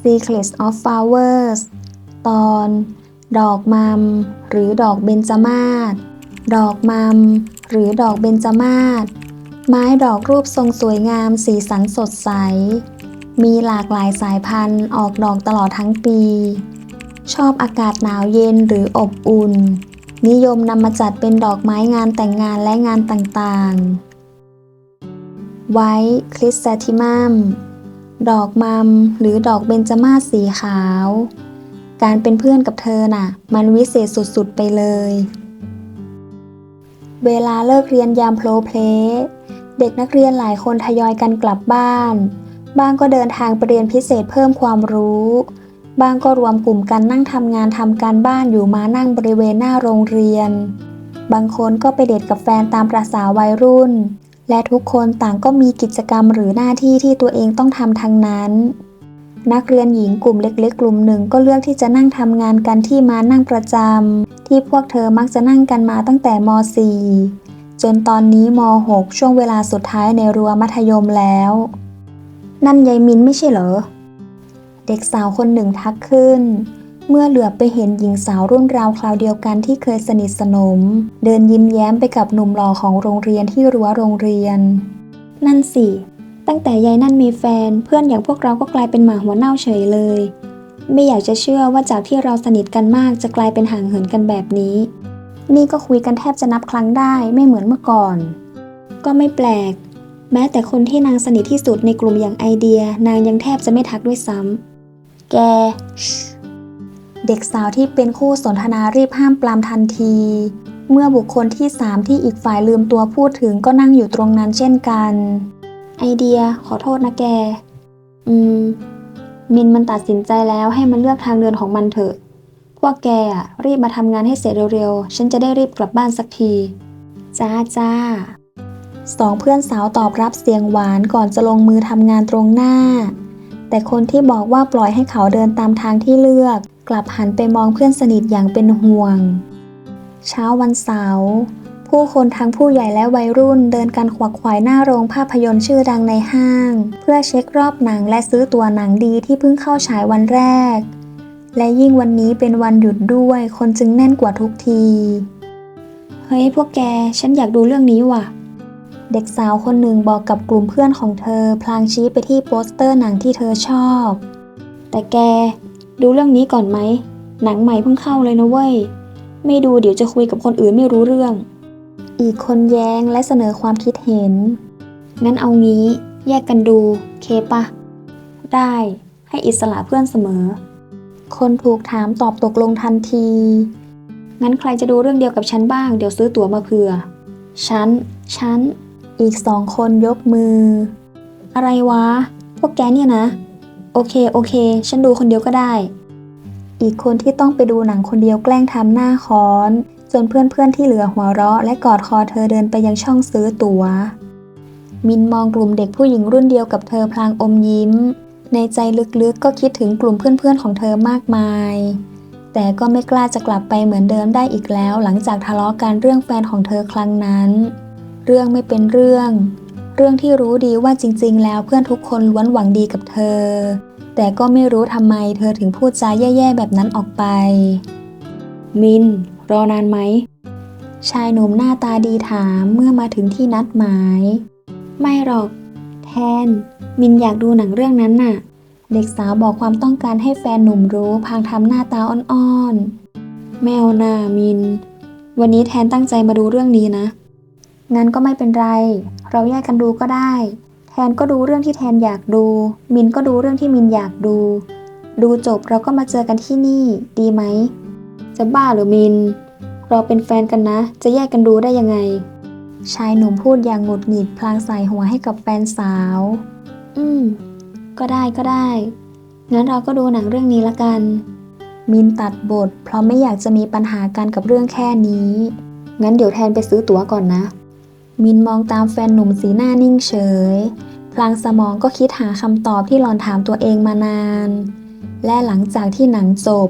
Secrets of Flowers ตอน ดอกมัม หรือดอกเบญจมาศ ดอกมัม หรือดอกเบญจมาศ ไม้ดอกรูปทรงสวยงามสีสันสดใส มีหลากหลายสายพันธุ์ออกดอกตลอดทั้งปี ชอบอากาศหนาวเย็นหรืออบอุ่น นิยมนำมาจัดเป็นดอกไม้งานแต่งงานและงานต่างๆ ไว้คริสแซติมัม ดอกมัมหรือดอกเบญจมาศสีขาว การเป็นเพื่อนกับเธอน่ะ มันวิเศษสุดๆไปเลย เวลาเลิกเรียนยามโพลเพลเด็กนักเรียนหลายคนทยอยกันกลับบ้าน บ้างก็เดินทางไปเรียนพิเศษเพิ่มความรู้ บ้างก็รวมกลุ่มกันนั่งทำงานทำการบ้านอยู่มานั่งบริเวณหน้าโรงเรียน บางคนก็ไปเดทกับแฟนตามประษาวัยรุ่น และทุกคนต่างก็มีกิจกรรมหรือหน้าที่ที่ตัวเองต้องทำทั้งนั้น นักเรียนหญิงกลุ่มเล็ก ๆ กลุ่มหนึ่งก็เลือกที่จะนั่งทำงานกันที่มานั่งประจำที่พวกเธอมักจะนั่งกันมาตั้งแต่ม .4 จนตอนนี้ม .6 ช่วงเวลาสุดท้ายในรั้วมัธยมแล้ว นั่นยายมินไม่ใช่เหรอ เด็กสาวคนหนึ่งทักขึ้น เมื่อเหลือบไปเห็นหญิงสาวรุ่นราวคราวเดียวกันที่เคยสนิทสนม เดินยิ้มแย้มไปกับหนุ่มหล่อของโรงเรียนที่รั้วโรงเรียน นั่นสิ ตั้งแต่ยายนั่นมีแฟนเพื่อนอย่างพวกเราก็กลายเป็นหมาหัวเน่าเฉยเลย ไม่อยากจะเชื่อว่าจากที่เราสนิทกันมากจะกลายเป็นห่างเหินกันแบบนี้ นี่ก็คุยกันแทบจะนับครั้งได้ไม่เหมือนเมื่อก่อน ก็ไม่แปลก แม้แต่คนที่นางสนิทที่สุดในกลุ่มอย่างไอเดีย นางยังแทบจะไม่ทักด้วยซ้ำแก เด็กสาวที่เป็นคู่สนทนารีบห้ามปรามทันที เมื่อบุคคลที่สามที่อีกฝ่ายลืมตัวพูดถึงก็นั่งอยู่ตรงนั้นเช่นกัน ไอเดียขอโทษนะแก อืม มินมันตัดสินใจแล้วให้มันเลือกทางเดินของมันเถอะ พวกแกอะรีบมาทำงานให้เสร็จเร็วๆ ฉันจะได้รีบกลับบ้านสักที จ้าจ้าสองเพื่อนสาวตอบรับเสียงหวานก่อนจะลงมือทำงานตรงหน้า แต่คนที่บอกว่าปล่อยให้เขาเดินตามทางที่เลือก กลับหันไปมองเพื่อนสนิทอย่างเป็นห่วง เช้าวันเสาร์ผู้คนทั้งผู้ใหญ่และวัยรุ่นเดินกันขวักขวายหน้าโรงภาพยนตร์ชื่อดังในห้าง เพื่อเช็ครอบหนังและซื้อตั๋วหนังดีที่เพิ่งเข้าฉายวันแรก และยิ่งวันนี้เป็นวันหยุดด้วย คนจึงแน่นกว่าทุกที เฮ้ยพวกแก ฉันอยากดูเรื่องนี้ว่ะ เด็กสาวคนหนึ่งบอกกับกลุ่มเพื่อนของเธอ พลางชี้ไปที่โปสเตอร์หนังที่เธอชอบ แต่แก ดูเรื่องนี้ก่อนไหม หนังใหม่เพิ่งเข้าเลยนะเว้ย ไม่ดูเดี๋ยวจะคุยกับคนอื่นไม่รู้เรื่อง อีกคนแย้งและเสนอความคิดเห็น งั้นเอางี้ แยกกันดู เคปะ ได้ ให้อิสระเพื่อนเสมอ คนถูกถามตอบตกลงทันที งั้นใครจะดูเรื่องเดียวกับฉันบ้าง เดี๋ยวซื้อตั๋วมาเผื่อ ฉัน ฉัน อีกสองคนยกมือ อะไรวะ พวกแกเนี่ยนะ โอเค โอเค ฉันดูคนเดียวก็ได้ อีกคนที่ต้องไปดูหนังคนเดียวแกล้งทำหน้าค้อน จนเพื่อนๆที่เหลือหัวเราะ และกอดคอเธอเดินไปยังช่องซื้อตั๋ว มินมองกลุ่มเด็กผู้หญิงรุ่นเดียวกับเธอพลางอมยิ้ม ในใจลึกๆก็คิดถึงกลุ่มเพื่อนๆของเธอมากมาย แต่ก็ไม่กล้าจะกลับไปเหมือนเดิมได้อีกแล้ว หลังจากทะเลาะกันเรื่องแฟนของเธอครั้งนั้น เรื่องไม่เป็นเรื่องเรื่องที่รู้ดีว่าจริงๆ แล้วเพื่อนทุกคนล้วนหวังดีกับเธอ แต่ก็ไม่รู้ทำไมเธอถึงพูดจาแย่ๆแบบนั้นออกไป มิน รอนานไหม ชายหนุ่มหน้าตาดีถามเมื่อมาถึงที่นัดหมาย ไม่หรอก แทน มินอยากดูหนังเรื่องนั้นน่ะ เด็กสาวบอกความต้องการให้แฟนหนุ่มรู้พลางทำหน้าตาอ่อนๆไม่เอาหน้ามิน วันนี้แทนตั้งใจมาดูเรื่องนี้นะ งั้นก็ไม่เป็นไร เราแยกกันดูก็ได้ แทนก็ดูเรื่องที่แทนอยากดู มินก็ดูเรื่องที่มินอยากดู ดูจบเราก็มาเจอกันที่นี่ ดีไหม จะบ้าหรือมิน เราเป็นแฟนกันนะ จะแยกกันดูได้ยังไง ชายหนุ่มพูดอย่างหงุดหงิดพลางใส่หัวให้กับแฟนสาว อืม ก็ได้ก็ได้ งั้นเราก็ดูหนังเรื่องนี้ละกัน มินตัดบท เพราะไม่อยากจะมีปัญหากันกับเรื่องแค่นี้ งั้นเดี๋ยวแทนไปซื้อตั๋วก่อนนะ มินมองตามแฟนหนุ่มสีหน้านิ่งเฉย พลางสมองก็คิดหาคำตอบที่หลอนถามตัวเองมานาน และหลังจากที่หนังจบ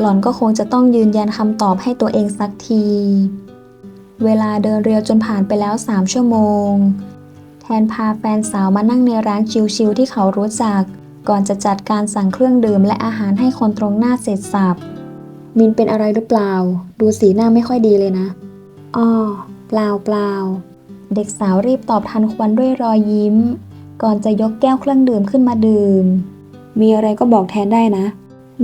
หล่อนก็คงจะต้องยืนยันคำตอบให้ตัวเองสักที เวลาเดินเร็วจนผ่านไปแล้วสามชั่วโมง แทนพาแฟนสาวมานั่งในร้านชิวๆที่เขารู้จัก ก่อนจะจัดการสั่งเครื่องดื่มและอาหารให้คนตรงหน้าเสร็จสับ มินเป็นอะไรหรือเปล่า ดูสีหน้าไม่ค่อยดีเลยนะ อ้อ เปล่าเปล่า เด็กสาวรีบตอบทันควันด้วยรอยยิ้ม ก่อนจะยกแก้วเครื่องดื่มขึ้นมาดื่ม มีอะไรก็บอกแทนได้นะ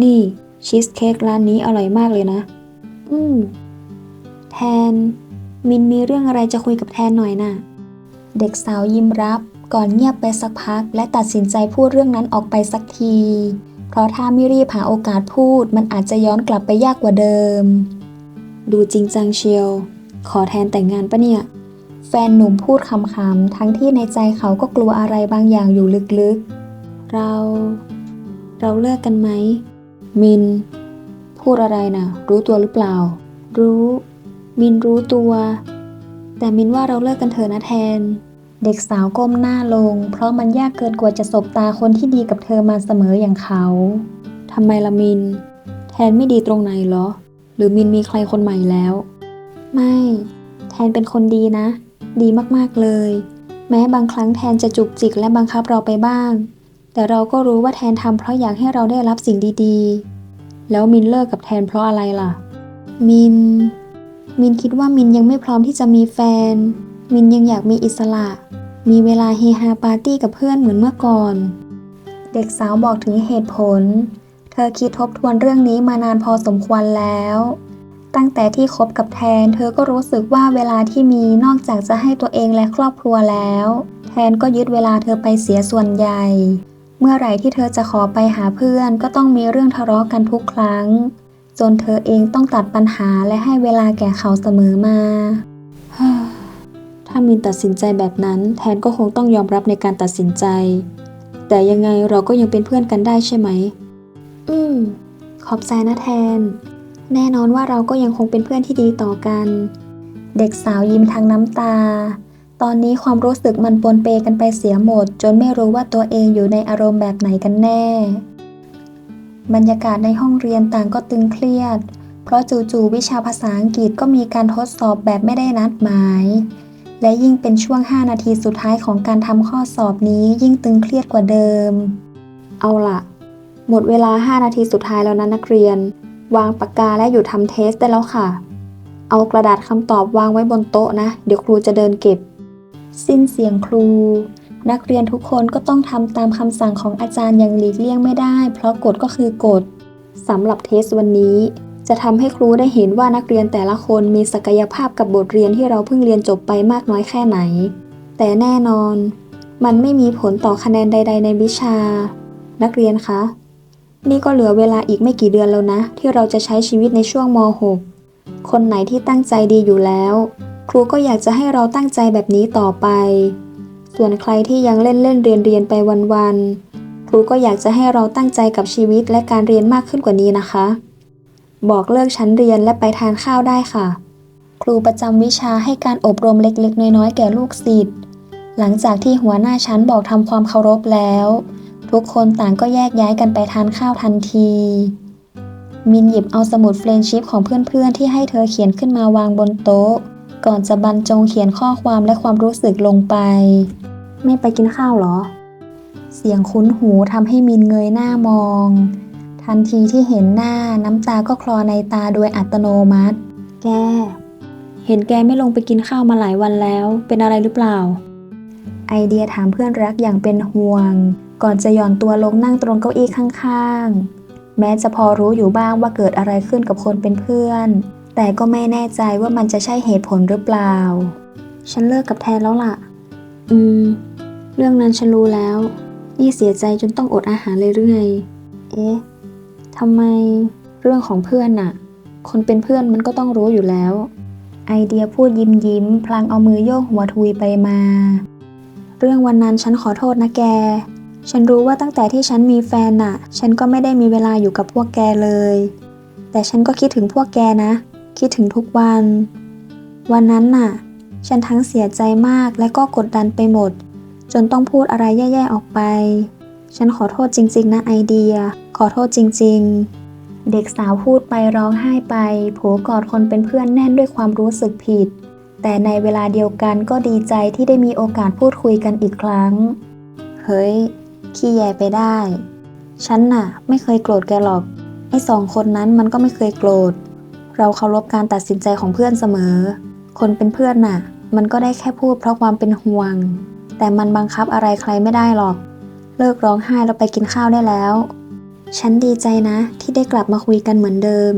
นี่ชีสเค้กร้านนี้อร่อยมากเลยนะ อืม แทน มินมีเรื่องอะไรจะคุยกับแทนหน่อยน่ะ เด็กสาวยิ้มรับ ก่อนเงียบไปสักพัก และตัดสินใจพูดเรื่องนั้นออกไปสักที เพราะถ้าไม่รีบหาโอกาสพูด มันอาจจะย้อนกลับไปยากกว่าเดิม ดูจริงจังเชียว ขอแทนแต่งงานปะเนี่ย แฟนหนุ่มพูดคำๆทั้งที่ในใจเขาก็กลัวอะไรบางอย่างอยู่ลึกๆ เรา เราเลิกกันไหม มิน พูดอะไรนะ่ะรู้ตัวหรือเปล่า รู้ มินรู้ตัว แต่มินว่าเราเลิกกันเถอะนะแทน เด็กสาวก้มหน้าลง เพราะมันยากเกินกว่าจะสบตาคนที่ดีกับเธอมาเสมออย่างเขาทำไมละมิน แทนไม่ดีตรงไหนเหรอ หรือมินมีใครคนใหม่แล้ว ไม่ แทนเป็นคนดีนะ ดีมากๆเลย แม้บางครั้งแทนจะจุกจิกและบังคับเราไปบ้าง แต่เราก็รู้ว่าแทนทำเพราะอยากให้เราได้รับสิ่งดีๆ แล้วมินเลิกกับแทนเพราะอะไรล่ะ มิน มินคิดว่ามินยังไม่พร้อมที่จะมีแฟน มินยังอยากมีอิสระ มีเวลาเฮฮาปาร์ตี้กับเพื่อนเหมือนเมื่อก่อน เด็กสาวบอกถึงเหตุผล เธอคิดทบทวนเรื่องนี้มานานพอสมควรแล้ว ตั้งแต่ที่คบกับแทน เธอก็รู้สึกว่าเวลาที่มีนอกจากจะให้ตัวเองและครอบครัวแล้ว แทนก็ยึดเวลาเธอไปเสียส่วนใหญ่ เมื่อไหร่ที่เธอจะขอไปหาเพื่อน ก็ต้องมีเรื่องทะเลาะกันทุกครั้ง จนเธอเองต้องตัดปัญหาและให้เวลาแก่เขาเสมอมาถ้ามินตัดสินใจแบบนั้น แทนก็คงต้องยอมรับในการตัดสินใจ แต่ยังไงเราก็ยังเป็นเพื่อนกันได้ใช่ไหม อืม ขอบใจนะแทน แน่นอนว่าเราก็ยังคงเป็นเพื่อนที่ดีต่อกัน เด็กสาวยิ้มทางน้ำตา ตอนนี้ความรู้สึกมันปนเปกันไปเสียหมด จนไม่รู้ว่าตัวเองอยู่ในอารมณ์แบบไหนกันแน่ บรรยากาศในห้องเรียนต่างก็ตึงเครียด เพราะจู่ๆวิชาภาษาอังกฤษก็มีการทดสอบแบบไม่ได้นัดหมาย และยิ่งเป็นช่วง 5 นาทีสุดท้ายของการทำข้อสอบนี้ยิ่งตึงเครียดกว่าเดิม เอาล่ะ หมดเวลา 5 นาทีสุดท้ายแล้วนะนักเรียน วางปากกาและหยุดทำเทสได้แล้วค่ะ เอากระดาษคำตอบวางไว้บนโต๊ะนะ เดี๋ยวครูจะเดินเก็บ สิ้นเสียงครู นักเรียนทุกคนก็ต้องทำตามคำสั่งของอาจารย์อย่างหลีกเลี่ยงไม่ได้ เพราะกฎก็คือกฎสำหรับเทสวันนี้ จะทำให้ครูได้เห็นว่านักเรียนแต่ละคนมีศักยภาพกับบทเรียนที่เราเพิ่งเรียนจบไปมากน้อยแค่ไหน แต่แน่นอน มันไม่มีผลต่อคะแนนใด ๆ ในวิชา นักเรียนคะ นี่ก็เหลือเวลาอีกไม่กี่เดือนแล้วนะ ที่เราจะใช้ชีวิตในช่วงม .6 คนไหนที่ตั้งใจดีอยู่แล้ว ครูก็อยากจะให้เราตั้งใจแบบนี้ต่อไป ส่วนใครที่ยังเล่นเล่นเรียนเรียนไปวันๆครูก็อยากจะให้เราตั้งใจกับชีวิตและการเรียนมากขึ้นกว่านี้นะคะ บอกเลิกชั้นเรียนและไปทานข้าวได้ค่ะ ครูประจำวิชาให้การอบรมเล็กๆ น้อยๆ แก่ลูกศิษย์หลังจากที่หัวหน้าชั้นบอกทำความเคารพแล้ว ทุกคนต่างก็แยกย้ายกันไปทานข้าวทันที มินหยิบเอาสมุดเฟรนชิพของเพื่อนๆ ที่ให้เธอเขียนขึ้นมาวางบนโต๊ะ ก่อนจะบรรจงเขียนข้อความและความรู้สึกลงไป ไม่ไปกินข้าวเหรอ เสียงคุ้นหูทำให้มินเงยหน้ามอง ทันทีที่เห็นหน้าน้ำตาก็คลอในตาโดยอัตโนมัติ แก เห็นแกไม่ลงไปกินข้าวมาหลายวันแล้ว เป็นอะไรหรือเปล่า ไอเดียถามเพื่อนรักอย่างเป็นห่วง ก่อนจะหย่อนตัวลงนั่งตรงเก้าอี้ข้างๆ แม้จะพอรู้อยู่บ้างว่าเกิดอะไรขึ้นกับคนเป็นเพื่อน แต่ก็ไม่แน่ใจว่ามันจะใช่เหตุผลหรือเปล่า ฉันเลิกกับแทนแล้วล่ะ อืม เรื่องนั้นฉันรู้แล้ว นี่เสียใจจนต้องอดอาหารเลยหรือไง เอ๊ะทำไมเรื่องของเพื่อนน่ะ คนเป็นเพื่อนมันก็ต้องรู้อยู่แล้ว ไอเดียพูดยิ้มยิ้ม พลางเอามือโยกหัวทุยไปมา เรื่องวันนั้นฉันขอโทษนะแก ฉันรู้ว่าตั้งแต่ที่ฉันมีแฟนน่ะ ฉันก็ไม่ได้มีเวลาอยู่กับพวกแกเลย แต่ฉันก็คิดถึงพวกแกนะ คิดถึงทุกวัน วันนั้นน่ะ ฉันทั้งเสียใจมากและก็กดดันไปหมด จนต้องพูดอะไรแย่ๆออกไป ฉันขอโทษจริง ๆ นะไอเดีย ขอโทษจริง ๆ เด็กสาวพูดไปร้องไห้ไปโผกอดคนเป็นเพื่อนแน่นด้วยความรู้สึกผิด แต่ในเวลาเดียวกันก็ดีใจที่ได้มีโอกาสพูดคุยกันอีกครั้ง เฮ้ย ขี้แยไปได้ ฉันน่ะ ไม่เคยโกรธแกหรอก ไอ้สองคนนั้นมันก็ไม่เคยโกรธ เราเคารพการตัดสินใจของเพื่อนเสมอ คนเป็นเพื่อนน่ะ มันก็ได้แค่พูดเพราะความเป็นห่วง แต่มันบังคับอะไรใครไม่ได้หรอก เลิกร้องไห้แล้วไปกินข้าวได้แล้ว ฉันดีใจนะที่ได้กลับมาคุยกันเหมือนเดิม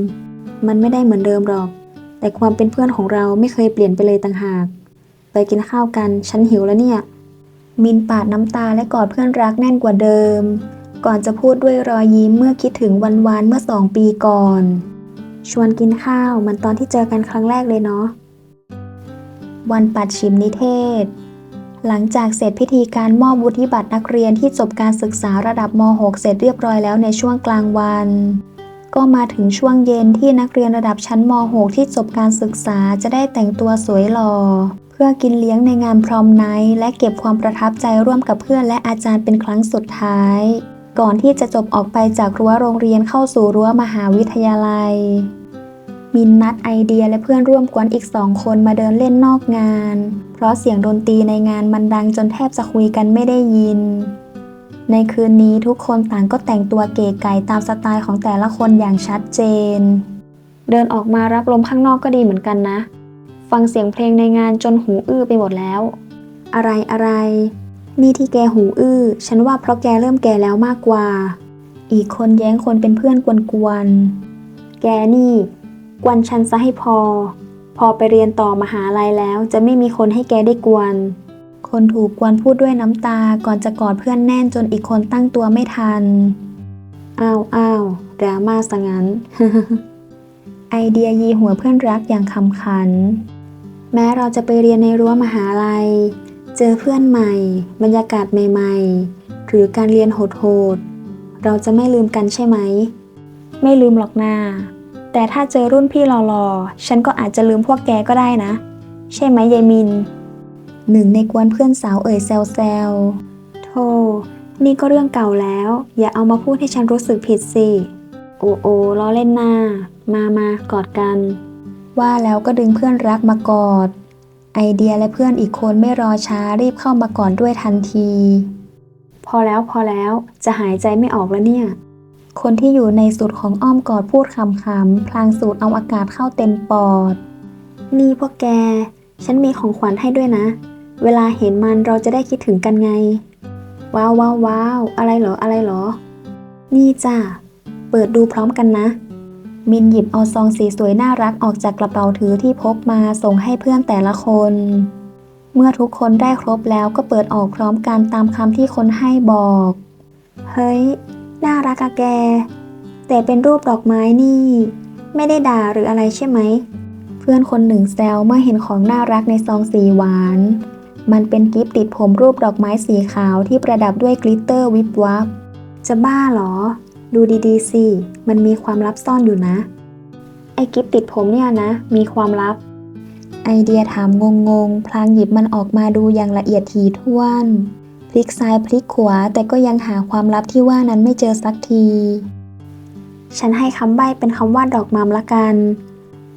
มันไม่ได้เหมือนเดิมหรอก แต่ความเป็นเพื่อนของเราไม่เคยเปลี่ยนไปเลยต่างหาก ไปกินข้าวกัน ฉันหิวแล้วเนี่ย มินปาดน้ำตาและกอดเพื่อนรักแน่นกว่าเดิม ก่อนจะพูดด้วยรอยยิ้มเมื่อคิดถึงวันวานเมื่อสองปีก่อน ชวนกินข้าวเหมันตอนที่เจอกันครั้งแรกเลยเนาะ วันปัดชิมนิเทศ หลังจากเสร็จพิธีการมอบวุฒิบัตรนักเรียนที่จบการศึกษาระดับม .6 เสร็จเรียบร้อยแล้วในช่วงกลางวัน ก็มาถึงช่วงเย็นที่นักเรียนระดับชั้นม .6 ที่จบการศึกษาจะได้แต่งตัวสวยหล่อ พื่อกินเลี้ยงในงานพรอมไนท์และเก็บความประทับใจร่วมกับเพื่อนและอาจารย์เป็นครั้งสุดท้าย ก่อนที่จะจบออกไปจากรั้วโรงเรียนเข้าสู่รั้วมหาวิทยาลัย มินนัดไอเดียและเพื่อนร่วมกวนอีกสองคนมาเดินเล่นนอกงาน เพราะเสียงดนตรีในงานมันดังจนแทบจะคุยกันไม่ได้ยิน ในคืนนี้ทุกคนต่างก็แต่งตัวเก๋ไก๋ตามสไตล์ของแต่ละคนอย่างชัดเจน เดินออกมารับลมข้างนอกก็ดีเหมือนกันนะ ฟังเสียงเพลงในงานจนหูอื้อไปหมดแล้ว อะไรอะไร นี่ที่แกหูอื้อ ฉันว่าเพราะแกเริ่มแก่แล้วมากกว่า อีกคนแย้งคนเป็นเพื่อนกวนๆ แกนี่ กวนฉันซะให้พอ พอไปเรียนต่อมหาลัยแล้วจะไม่มีคนให้แกได้กวน คนถูกกวนพูดด้วยน้ำตาก่อนจะกอดเพื่อนแน่นจนอีกคนตั้งตัวไม่ทัน อ้าวอ้าวดราม่าซะงั้นไอเดียยีหัวเพื่อนรักอย่างคำขัน แม้เราจะไปเรียนในรั้วมหาลัย เจอเพื่อนใหม่ บรรยากาศใหม่ๆ หรือการเรียนโหดๆ เราจะไม่ลืมกันใช่ไหม ไม่ลืมหรอกนาแต่ถ้าเจอรุ่นพี่หล่อๆ ฉันก็อาจจะลืมพวกแกก็ได้นะ ใช่ไหมยายมิน หนึ่งในกวนเพื่อนสาวเอ่ยแซวๆโธ่นี่ก็เรื่องเก่าแล้ว อย่าเอามาพูดให้ฉันรู้สึกผิดสิ โอ้โอล้อเล่นหน้า มา มากอดกัน ว่าแล้วก็ดึงเพื่อนรักมากอด ไอเดียและเพื่อนอีกคนไม่รอช้ารีบเข้ามากอดด้วยทันที พอแล้วพอแล้วจะหายใจไม่ออกแล้วเนี่ย คนที่อยู่ในสุดของอ้อมกอดพูดคำๆพลางสูดเอาอากาศเข้าเต็มปอด นี่พวกแก ฉันมีของขวัญให้ด้วยนะ เวลาเห็นมันเราจะได้คิดถึงกันไง ว้าวว้าวว้าวอะไรเหรออะไรเหรอ นี่จ้ะเปิดดูพร้อมกันนะ มินหยิบเอาซองสีสวยน่ารักออกจากกระเป๋าถือที่พกมาส่งให้เพื่อนแต่ละคน เมื่อทุกคนได้ครบแล้วก็เปิดออกพร้อมกันตามคำที่คนให้บอก เฮ้ย น่ารักอะแก แต่เป็นรูปดอกไม้นี่ ไม่ได้ด่าหรืออะไรใช่ไหม เพื่อนคนหนึ่งแซวเมื่อเห็นของน่ารักในซองสีหวาน มันเป็นกิฟต์ติดผมรูปดอกไม้สีขาวที่ประดับด้วยกลิตเตอร์วิบวับ จะบ้าเหรอ ดูดีๆสิ มันมีความลับซ่อนอยู่นะ ไอ้กิฟติดผมเนี่ยนะ มีความลับ ไอเดียถามงงๆ พลางหยิบมันออกมาดูอย่างละเอียดถี่ถ้วน พลิกซ้ายพลิกขวา แต่ก็ยังหาความลับที่ว่านั้นไม่เจอสักที ฉันให้คำใบ้เป็นคำว่าดอกมามละกัน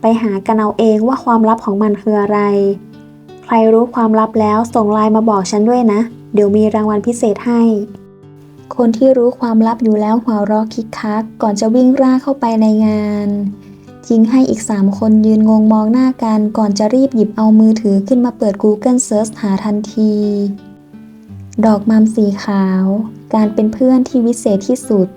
ไปหากันเอาเองว่าความลับของมันคืออะไร ใครรู้ความลับแล้วส่งไลน์มาบอกฉันด้วยนะ เดี๋ยวมีรางวัลพิเศษให้ คนที่รู้ความลับอยู่แล้วหัวเราะคิกคัก ก่อนจะวิ่งร่าเข้าไปในงานทิ้งให้อีกสามคนยืนงงมองหน้ากันก่อนจะรีบหยิบเอามือถือขึ้นมาเปิด Google Search หาทันที ดอกมัมสีขาว การเป็นเพื่อนที่วิเศษที่สุด